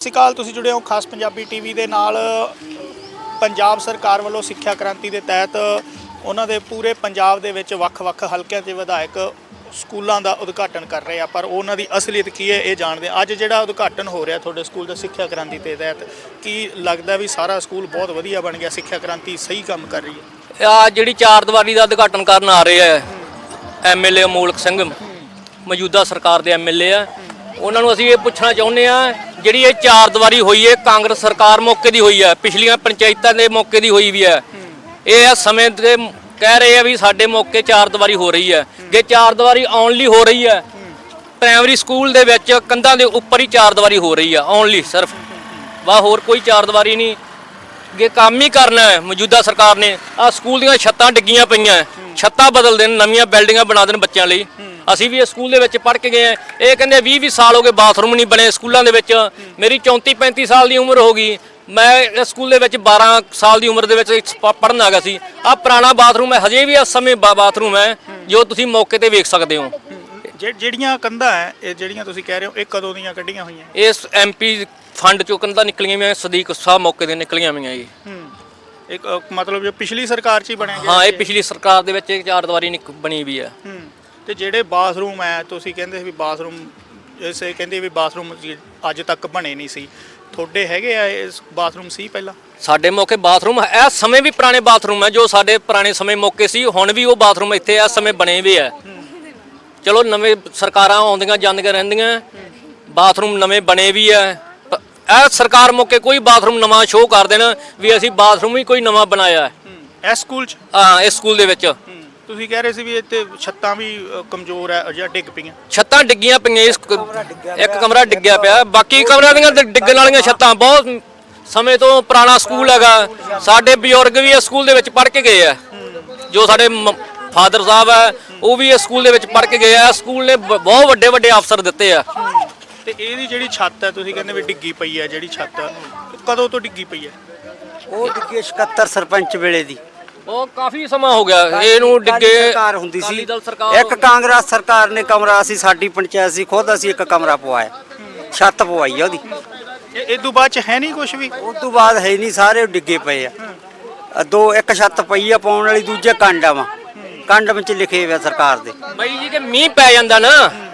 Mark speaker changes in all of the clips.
Speaker 1: ਸਤਿ ਸ਼੍ਰੀ ਅਕਾਲ ਤੁਸੀਂ ਜੁੜੇ ਹੋ ਖਾਸ ਪੰਜਾਬੀ ਟੀਵੀ ਦੇ ਨਾਲ ਪੰਜਾਬ ਸਰਕਾਰ ਵੱਲੋਂ ਸਿੱਖਿਆ ਕ੍ਰਾਂਤੀ ਦੇ ਤਹਿਤ ਉਹਨਾਂ ਦੇ ਪੂਰੇ ਪੰਜਾਬ ਦੇ ਵਿੱਚ ਵੱਖ-ਵੱਖ ਹਲਕਿਆਂ ਦੇ ਵਿਧਾਇਕ ਸਕੂਲਾਂ ਦਾ ਉਦਘਾਟਨ ਕਰ ਰਹੇ ਆ, ਪਰ ਉਹਨਾਂ ਦੀ ਅਸਲੀਅਤ ਕੀ ਹੈ ਇਹ ਜਾਣਦੇ ਹਾਂ। ਅੱਜ ਜਿਹੜਾ ਉਦਘਾਟਨ ਹੋ ਰਿਹਾ ਤੁਹਾਡੇ ਸਕੂਲ ਦਾ ਸਿੱਖਿਆ ਕ੍ਰਾਂਤੀ ਦੇ ਤਹਿਤ, ਕੀ ਲੱਗਦਾ ਵੀ ਸਾਰਾ ਸਕੂਲ ਬਹੁਤ ਵਧੀਆ ਬਣ ਗਿਆ, ਸਿੱਖਿਆ ਕ੍ਰਾਂਤੀ ਸਹੀ ਕੰਮ ਕਰ ਰਹੀ ਹੈ
Speaker 2: ਆ ਜਿਹੜੀ ਚਾਰ ਦੀਵਾਰੀ ਦਾ ਉਦਘਾਟਨ ਕਰਨ ਆ ਰਹੇ ਆ ਐਮਐਲਏ ਅਮੋਲਕ ਸਿੰਘ ਮੌਜੂਦਾ ਸਰਕਾਰ ਦੇ ਐਮਐਲਏ ਆ ਉਹਨਾਂ ਨੂੰ ਅਸੀਂ ਇਹ ਪੁੱਛਣਾ ਚਾਹੁੰਦੇ ਆ ਜਿਹੜੀ ਇਹ ਚਾਰ ਦੀਵਾਰੀ ਹੋਈ ਹੈ, ਕਾਂਗਰਸ ਸਰਕਾਰ ਮੌਕੇ ਦੀ ਹੋਈ ਹੈ, ਪਿਛਲੀਆਂ ਪੰਚਾਇਤਾਂ ਦੇ ਮੌਕੇ ਦੀ ਹੋਈ ਵੀ ਹੈ। ਇਹ ਆ ਸਮੇਂ ਦੇ ਕਹਿ ਰਹੇ ਆ ਵੀ ਸਾਡੇ ਮੌਕੇ ਚਾਰ ਦੀਵਾਰੀ ਹੋ ਰਹੀ ਹੈ। ਜੇ ਚਾਰ ਦੀਵਾਰੀ ਓਨਲੀ ਹੋ ਰਹੀ ਹੈ, ਪ੍ਰਾਇਮਰੀ ਸਕੂਲ ਦੇ ਵਿੱਚ ਕੰਧਾਂ ਦੇ ਉੱਪਰ ਹੀ ਚਾਰ ਦੀਵਾਰੀ ਹੋ ਰਹੀ ਆ ਓਨਲੀ ਸਿਰਫ। ਵਾ, ਹੋਰ ਕੋਈ ਚਾਰ ਦੀਵਾਰੀ ਨਹੀਂ। ਇਹ ਕੰਮ ਹੀ ਕਰਨਾ ਹੈ, ਮੌਜੂਦਾ ਸਰਕਾਰ ਨੇ ਆ ਸਕੂਲ ਦੀਆਂ ਛੱਤਾਂ ਡਿੱਗੀਆਂ ਪਈਆਂ ਛੱਤਾਂ ਬਦਲ ਦੇਣ, ਨਵੀਆਂ ਬਿਲਡਿੰਗਾਂ ਬਣਾ ਦੇਣ ਬੱਚਿਆਂ ਲਈ। ਅਸੀਂ ਵੀ ਇਹ ਸਕੂਲ ਦੇ ਵਿੱਚ ਪੜ੍ਹ ਕੇ ਗਏ ਆ ਇਹ ਕਹਿੰਦੇ 20 20 ਸਾਲ ਹੋ ਗਏ ਬਾਥਰੂਮ ਨਹੀਂ ਬਣੇ ਸਕੂਲਾਂ ਦੇ ਵਿੱਚ। ਮੇਰੀ 34 35 ਸਾਲ ਦੀ ਉਮਰ ਹੋ ਗਈ। ਮੈਂ ਇਸ ਸਕੂਲ ਦੇ ਵਿੱਚ 12 ਸਾਲ ਦੀ ਉਮਰ ਦੇ ਵਿੱਚ ਪੜਨ ਆ ਗਿਆ ਸੀ। ਆ ਪੁਰਾਣਾ ਬਾਥਰੂਮ ਹੈ ਹਜੇ ਵੀ ਇਸ ਸਮੇਂ ਬਾਥਰੂਮ ਹੈ ਜੋ ਤੁਸੀਂ ਮੌਕੇ ਤੇ ਵੇਖ ਸਕਦੇ ਹੋ।
Speaker 1: ਜਿਹੜੀਆਂ ਕੰਧਾਂ ਹੈ ਇਹ ਜਿਹੜੀਆਂ ਤੁਸੀਂ ਕਹਿ ਰਹੇ ਹੋ ਇਹ ਕਦੋਂ ਦੀਆਂ ਕੱਢੀਆਂ ਹੋਈਆਂ?
Speaker 2: ਇਸ ਐਮਪੀ ਫੰਡ ਚੋਂ ਕੰਧਾਂ ਨਿਕਲੀਆਂ ਹੋਈਆਂ ਸਦੀਕ ਸਾਹਿਬ ਮੌਕੇ ਦੇ ਨਿਕਲੀਆਂ ਹੋਈਆਂ ਜੀ।
Speaker 1: ਇੱਕ ਮਤਲਬ ਜੋ ਪਿਛਲੀ ਸਰਕਾਰ 'ਚ ਹੀ ਬਣਿਆ ਗਿਆ
Speaker 2: ਹਾਂ ਇਹ ਪਿਛਲੀ ਸਰਕਾਰ ਦੇ ਵਿੱਚ ਚਾਰ ਦੀਵਾਰੀ ਬਣੀ ਵੀ ਹੂੰ।
Speaker 1: ਤੇ ਜਿਹੜੇ ਬਾਥਰੂਮ ਹੈ ਤੁਸੀਂ ਕਹਿੰਦੇ ਵੀ ਬਾਥਰੂਮ ਇਸੇ ਕਹਿੰਦੇ ਵੀ ਬਾਥਰੂਮ ਜੀ ਅੱਜ ਤੱਕ ਬਣੇ ਨਹੀਂ ਸੀ। ਤੁਹਾਡੇ ਹੈਗੇ ਆ ਇਸ ਬਾਥਰੂਮ ਸੀ ਪਹਿਲਾਂ?
Speaker 2: ਸਾਡੇ ਮੌਕੇ ਬਾਥਰੂਮ ਇਹ ਸਮੇਂ ਵੀ ਪੁਰਾਣੇ ਬਾਥਰੂਮ ਹੈ ਜੋ ਸਾਡੇ ਪੁਰਾਣੇ ਸਮੇਂ ਮੌਕੇ ਸੀ। ਹੁਣ ਵੀ ਉਹ ਬਾਥਰੂਮ ਇੱਥੇ ਇਸ ਸਮੇਂ ਬਣੇ ਵੀ ਹੈ। ਚਲੋ ਨਵੇਂ ਸਰਕਾਰਾਂ ਆਉਂਦੀਆਂ ਜਾਂਦੀਆਂ ਰਹਿੰਦੀਆਂ। ਬਾਥਰੂਮ ਨਵੇਂ ਬਣੇ ਵੀ ਹੈ। ਇਹ ਸਰਕਾਰ ਮੌਕੇ ਕੋਈ ਬਾਥਰੂਮ ਨਵਾਂ ਸ਼ੋਅ ਕਰ ਦੇਣ ਵੀ ਅਸੀਂ ਬਾਥਰੂਮ ਹੀ ਕੋਈ ਨਵਾਂ ਬਣਾਇਆ ਹੈ।
Speaker 1: ਇਸ ਸਕੂਲ 'ਚ?
Speaker 2: ਹਾਂ ਇਸ ਸਕੂਲ ਦੇ ਵਿੱਚ।
Speaker 1: ਤੁਸੀਂ ਕਹਿ ਰਹੇ ਸੀ ਵੀ ਇੱਥੇ ਛੱਤਾਂ ਵੀ ਅ, ਕਮਜ਼ੋਰ ਹੈ ਜਾਂ ਡਿੱਗ ਪਈਆਂ।
Speaker 2: ਛੱਤਾਂ ਡਿੱਗੀਆਂ ਪਈਆਂ ਇਸ ਇੱਕ ਕਮਰਾ ਡਿੱਗਿਆ ਪਿਆ। ਬਾਕੀ ਕਮਰਿਆਂ ਦੀਆਂ ਡਿੱਗਣ ਵਾਲੀਆਂ ਛੱਤਾਂ ਬਹੁਤ ਸਮੇਂ ਤੋਂ ਪੁਰਾਣਾ ਸਕੂਲ ਹੈਗਾ। ਸਾਡੇ ਬਜ਼ੁਰਗ ਵੀ ਇਸ ਸਕੂਲ ਦੇ ਵਿੱਚ ਪੜ੍ਹ ਕੇ ਗਏ ਆ। ਜੋ ਸਾਡੇ ਫਾਦਰ ਸਾਹਿਬ ਹੈ ਉਹ ਵੀ ਇਸ ਸਕੂਲ ਦੇ ਵਿੱਚ ਪੜ੍ਹ ਕੇ ਗਏ ਆ। ਸਕੂਲ ਨੇ ਬ- ਬਹੁਤ ਵੱਡੇ ਵੱਡੇ ਅਫਸਰ ਦਿੱਤੇ ਆ।
Speaker 1: ਤੇ ਇਹਦੀ ਜਿਹੜੀ ਛੱਤ ਹੈ ਤੁਸੀਂ ਕਹਿੰਦੇ ਵੀ ਡਿੱਗੀ ਪਈ ਹੈ ਜਿਹੜੀ ਛੱਤ ਕਦੋਂ ਤੋਂ ਡਿੱਗੀ ਪਈ ਹੈ?
Speaker 3: ਉਹ ਡਿੱਗੇ 77 ਸਰਪੰਚ ਵੇਲੇ ਦੀ।
Speaker 2: ਉਹ ਕਾਫੀ ਸਮਾਂ ਹੋ ਗਿਆ। ਇਹਨੂੰ ਡਿੱਗੇ
Speaker 3: ਸਰਕਾਰ ਹੁੰਦੀ ਸੀ। ਇੱਕ ਕਾਂਗਰਸ ਸਰਕਾਰ ਨੇ ਕਮਰਾ ਅਸੀਂ ਸਾਡੀ ਪੰਚਾਇਤ ਸੀ ਖੁਦ ਅਸੀਂ ਇੱਕ ਕਮਰਾ ਪਵਾਇਆ। ਛੱਤ ਪਵਾਈ ਆ ਉਹਦੀ।
Speaker 1: ਇਹ ਤੋਂ ਬਾਅਦ 'ਚ ਹੈ ਨਹੀਂ ਕੁਝ ਵੀ?
Speaker 3: ਉਸ ਤੋਂ ਬਾਅਦ ਹੈ ਨਹੀਂ ਸਾਰੇ ਡਿੱਗੇ ਪਏ ਆ। ਦੋ ਇੱਕ ਛੱਤ ਪਈ ਆ ਪਾਉਣ ਵਾਲੀ ਦੂਜੇ ਕੰਡਾ ਵਾ। ਕੰਡ ਵਿੱਚ ਲਿਖੇ ਹੋਏ ਆ ਸਰਕਾਰ ਦੇ।
Speaker 2: ਬਾਈ ਜੀ ਕਿ ਮੀਂਹ ਪੈ ਜਾਂਦਾ ਨਾ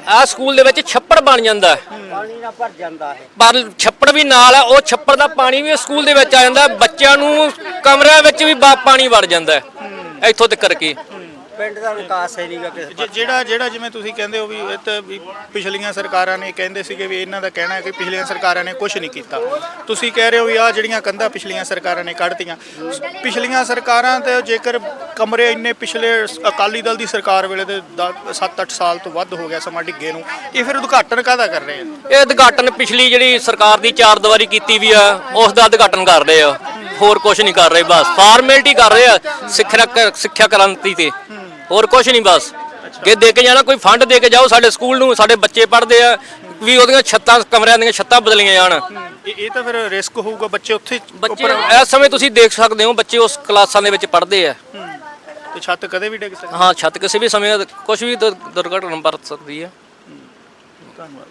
Speaker 2: ਆ ਸਕੂਲ ਦੇ ਵਿੱਚ ਛੱਪੜ ਬਣ ਜਾਂਦਾ। ਹੈ
Speaker 3: ਪਾਣੀ ਨਾਲ ਭਰ ਜਾਂਦਾ ਹੈ
Speaker 2: ਪਰ ਛੱਪੜ ਵੀ ਨਾਲ ਹੈ ਉਹ ਛੱਪੜ ਦਾ ਪਾਣੀ ਵੀ ਸਕੂਲ ਦੇ ਵਿੱਚ ਆ ਜਾਂਦਾ। ਬੱਚਿਆਂ ਨੂੰ ਕਮਰਿਆਂ ਵਿੱਚ ਵੀ ਬਾ- ਪਾਣੀ ਵੜ ਜਾਂਦਾ ਹੈ। ਇੱਥੋਂ ਤੱਕ ਕਰਕੇ
Speaker 3: ਪਿੰਡ ਦਾ ਵਿਕਾਸ ਹੈ ਨਹੀਂਗਾ ਕਿਸੇ
Speaker 1: ਜੇ- ਜਿਹੜਾ ਜਿਹੜਾ ਜਿਵੇਂ ਤੁਸੀਂ ਕਹਿੰਦੇ ਹੋ ਵੀ ਇਹ ਤਾਂ ਵੀ ਪਿਛਲੀਆਂ ਸਰਕਾਰਾਂ ਨੇ ਕਹਿੰਦੇ ਸੀਗੇ ਵੀ ਇਹਨਾਂ ਦਾ ਕਹਿਣਾ ਹੈ ਕਿ ਪਿਛਲੀਆਂ ਸਰਕਾਰਾਂ ਨੇ ਕੁਝ ਨਹੀਂ ਕੀਤਾ। ਤੁਸੀਂ ਕਹਿ ਰਹੇ ਹੋ ਵੀ ਆ ਜਿਹੜੀਆਂ ਕੰਧਾਂ ਪਿਛਲੀਆਂ ਸਰਕਾਰਾਂ ਨੇ ਕੱਢਤੀਆਂ। ਪਿਛਲੀਆਂ ਸਰਕਾਰਾਂ ਤੇ ਜੇਕਰ ਕਮਰੇ ਇੰਨੇ ਪਿਛਲੇ ਸ- ਅਕਾਲੀ ਦਲ ਦੀ ਸਰਕਾਰ ਵੇਲੇ ਦੇ 7-8 ਸਾਲ ਤੋਂ ਵੱਧ ਹੋ ਗਿਆ ਸਮਾਂ ਡਿੱਗੇ ਨੂੰ ਇਹ ਫਿਰ ਉਦਘਾਟਨ ਕਾਹਦਾ ਕਰ ਰਹੇ ਆ?
Speaker 2: ਇਹ ਉਦਘਾਟਨ ਪਿਛਲੀ ਜਿਹੜੀ ਸਰਕਾਰ ਦੀ ਚਾਰ ਦੀਵਾਰੀ ਕੀਤੀ ਵੀ ਆ ਉਸ ਦਾ ਉਦਘਾਟਨ ਕਰ ਰਹੇ ਆ। ਹੋਰ ਕੁਝ ਨਹੀਂ ਕਰ ਰਹੇ ਬਸ। ਫਾਰਮੈਲਿਟੀ ਕਰ ਰਹੇ ਆ ਸਿੱਖਿਆ ਸਿੱਖਿਆ ਕ੍ਰਾਂਤੀ ਤੇ। ਹੋਰ ਕੁਝ ਨਹੀਂ ਬਸ। ਕਿ ਦੇ ਕੇ ਜਾਣਾ ਕੋਈ ਫੰਡ ਦੇ ਕੇ ਜਾਓ ਸਾਡੇ ਸਕੂਲ ਨੂੰ ਸਾਡੇ ਬੱਚੇ ਪੜ੍ਹਦੇ ਆ ਵੀ ਉਹਦੀਆਂ ਛੱਤਾਂ ਕਮਰਿਆਂ ਦੀਆਂ ਛੱਤਾਂ ਬਦਲੀਆਂ ਜਾਣ।
Speaker 1: ਇਹ ਤਾਂ ਫਿਰ ਰਿਸਕ ਹੋਊਗਾ ਬੱਚੇ ਉੱਥੇ
Speaker 2: ਬੱਚੇ ਇਸ ਸਮੇਂ ਤੁਸੀਂ ਦੇਖ ਸਕਦੇ ਹੋ ਬੱਚੇ ਉਸ ਕਲਾਸਾਂ ਦੇ ਵਿੱਚ ਪੜ੍ਹਦੇ ਆ।
Speaker 1: ਤੇ ਛੱਤ ਕਦੇ ਵੀ ਡਿੱਗ ਸਕਦੀ?
Speaker 2: ਹਾਂ ਛੱਤ ਕਿਸੇ ਵੀ ਸਮੇਂ ਕੁਝ ਵੀ ਦੁਰ- ਦੁਰਘਟਨਾ ਵਰਤ ਸਕਦੀ ਹੈ
Speaker 1: ਧੰਨਵਾਦ।